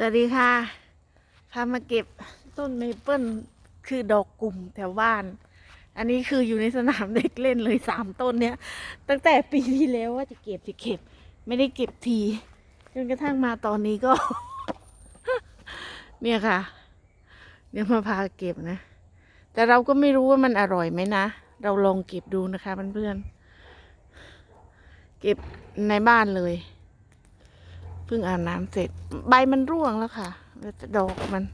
สวัสดีค่ะพามาเก็บต้นเมเปิลคือดอกกลุ่มแถวบ้าน อันนี้คืออยู่ในสนามเด็กเล่นเลยสามต้นเนี้ย ตั้งแต่ปีที่แล้วว่าจะเก็บจะเก็บ ไม่ได้เก็บทีจนกระทั่งมาตอนนี้ก็ เนี่ยค่ะ เดี๋ยวมาพาเก็บนะ แต่เราก็ไม่รู้ว่ามันอร่อยไหมนะ เราลองเก็บดูนะคะเพื่อนๆเก็บในบ้านเลย เพิ่งอาบน้ำเสร็จ ใบมันร่วงแล้วค่ะแต่ดอกมัน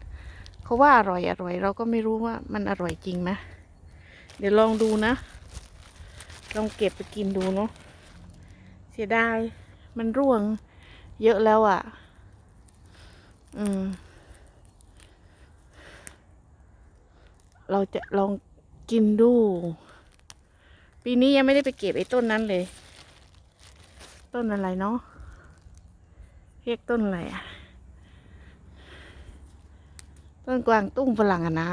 เขาว่าอร่อยอร่อย เราก็ไม่รู้ว่ามันอร่อยจริงไหมเดี๋ยวลองดูนะ ลองเก็บไปกินดูเนาะเสียดายมันร่วง เยอะแล้วอะ่ะ อืม เราจะลองกินดู ปีนี้ยังไม่ได้ไปเก็บไอ้ต้นนั้นเลย ต้นอะไรเนาะ เรียกต้นอะไรอะต้นกวางตุ้งฝรั่งอะนะ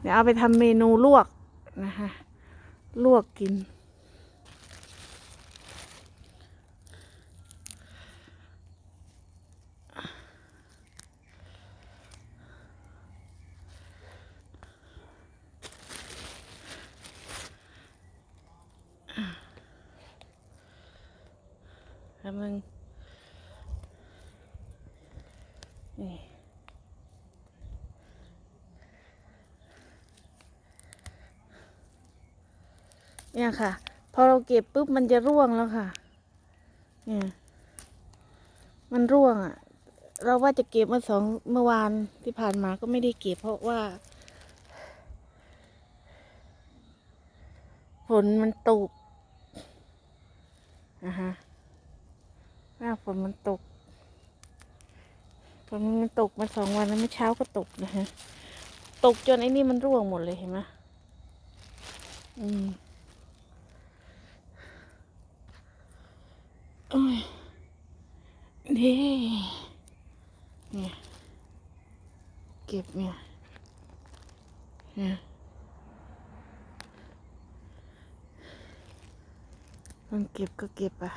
เดี๋ยวเอาไปทำเมนูลวกนะคะ ลวกกิน ป๊บนึงนี่เนี่ยค่ะ พอเราเก็บปุ๊บมันจะร่วงแล้วค่ะ เนี่ย มันร่วงอะ่ะ เราว่าจะเก็บเมื่อสองเมื่อวานที่ผ่านมาก็ไม่ได้เก็บเพราะว่าฝนมันตก นะฮะ หน้าฝนมันตกฝนมันตกมาสองวันแล้วเมื่อเช้าก็ตกนะฮะ ตกจนไอ้นี่มันร่วงหมดเลยเห็นไหมอืมโอ้ยนี่เนี่ยเก็บเนี่ยเนี่ยมันเก็บก็เก็บอะ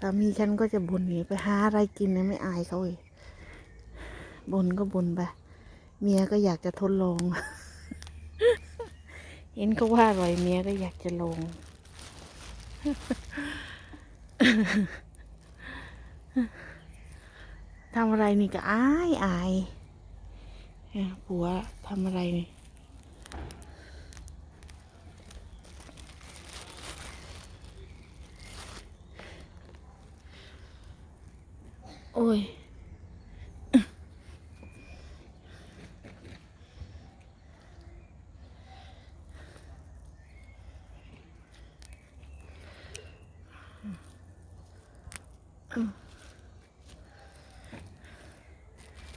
สามีฉันก็จะบ่นหนีไปหาอะไรกินนะไม่อายเขาเลยบ่นก็บ่นไป เมียก็อยากจะทดลอง เห็นเขาว่าอร่อยเมียก็อยากจะลองทำอะไรนี่ก็อายอายเนี่ยผัวทำอะไรนี่ โอ้ย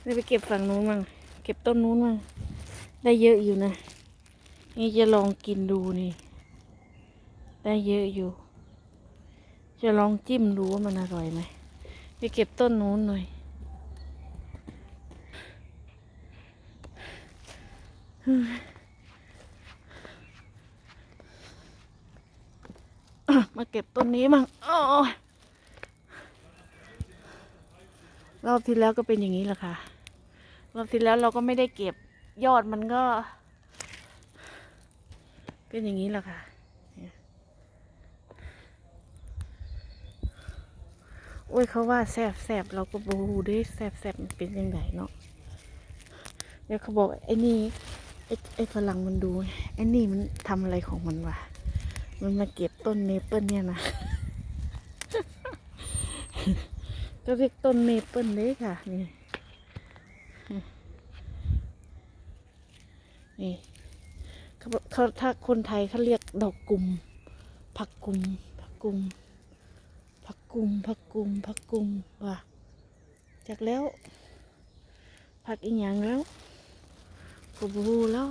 นี่ไปเก็บฝั่งนู้นมั่งเก็บต้นนู้นมั่งได้เยอะอยู่นะ นี่จะลองกินดูนี่ ได้เยอะอยู่ จะลองจิ้มดูว่ามันอร่อยไหม ไปเก็บต้นนู้นหน่อยมาเก็บต้นนี้มั่งรอบที่แล้วก็เป็นอย่างนี้แหละค่ะ รอบที่แล้วเราก็ไม่ได้เก็บยอดมันก็ เป็นอย่างนี้แหละค่ะ โอ้ยเขาว่าแซบแซบเราก็บูด้แซบแซบมันเป็นยังไงเนาะเดี๋ยวเขาบอกไอ้นี่ไอ้ไอ้ฝรั่งมันดูไอ้นี่มันทำอะไรของมันวะมันมาเก็บต้นเมเปิลเนี่ยนะก็เรียกต้นเมเปิลเลยค่ะนี่นี่เขาบอกเขาถ้าคนไทยเขาเรียกดอกกุมผักกุมผักกุม กุมผักกุมผักกุมว่ะจากแล้วผักอีหยังแล้วกบูแล้ว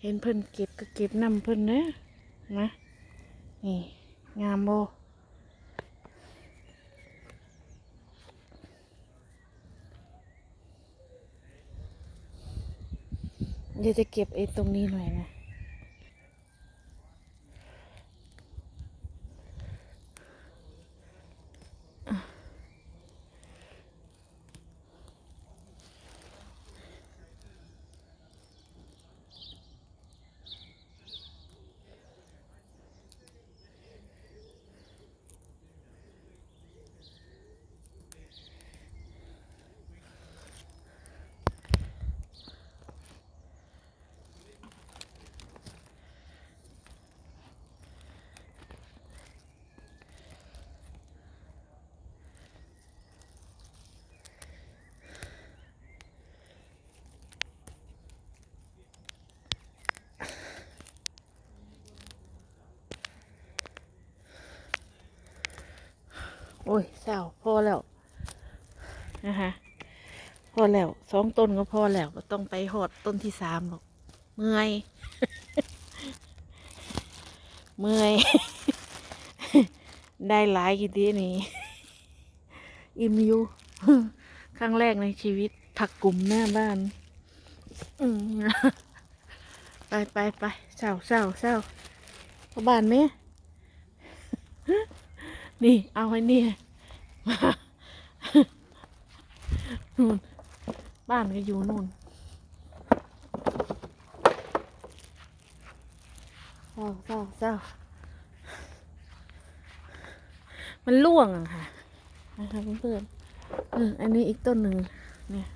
เห็นเพิ่นเก็บก็เก็บนำเพิ่นเนอะนะนี่งามโบเดี๋ยวจะเก็บไอ้ตรงนี้หน่อยนะ อ้ยเศร้าพอแล้วนะคะพอแล้วสองต้นก็พอแล้วก็ต้องไปหอดต้นที่สามหรอกเมื่อยเมื่อย ได้หลายกี่ทีนี่อิ่มอยู่ครั้งแรกในชีวิตผักกลุ่มหน้าบ้านอืมไปไปไปเศร้าเศร้าเศร้าเข้าบ้านไหมนี่ เอาไว้นี่มา นู่นบ้านก็อยู่นู่นเศร้าเศร้าเศร้ามันล่วงอะค่ะนะคะเพื่อนๆเอออันนี้อีกต้นหนึ่งเนี่ย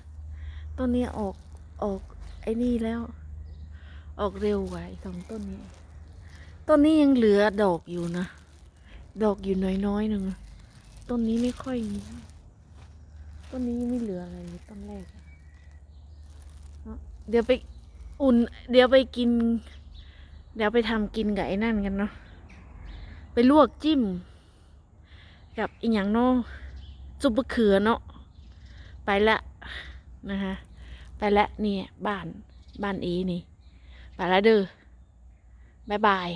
ต้นนี้ออกออกไอ้นี่แล้ว ออกเร็วกว่าไอ้สองต้นนี้ ต้นนี้ยังเหลือดอกอยู่นะ ดอกอยู่น้อยๆหนึ่ง ต้นนี้ไม่ค่อยมีต้นนี้ไม่เหลืออะไรเลยต้นแรกเดี๋ยวไปอุ่น เดี๋ยวไปกิน เดี๋ยวไปทำกินกับไอ้นั่นกันเนาะไปลวกจิ้ม กับอีกอย่างเนาะซุปมะเขือเนาะไปละนะคะไปละเนี่ยบ้านบ้านเอนี่ ไปละเด้อบ๊ายบาย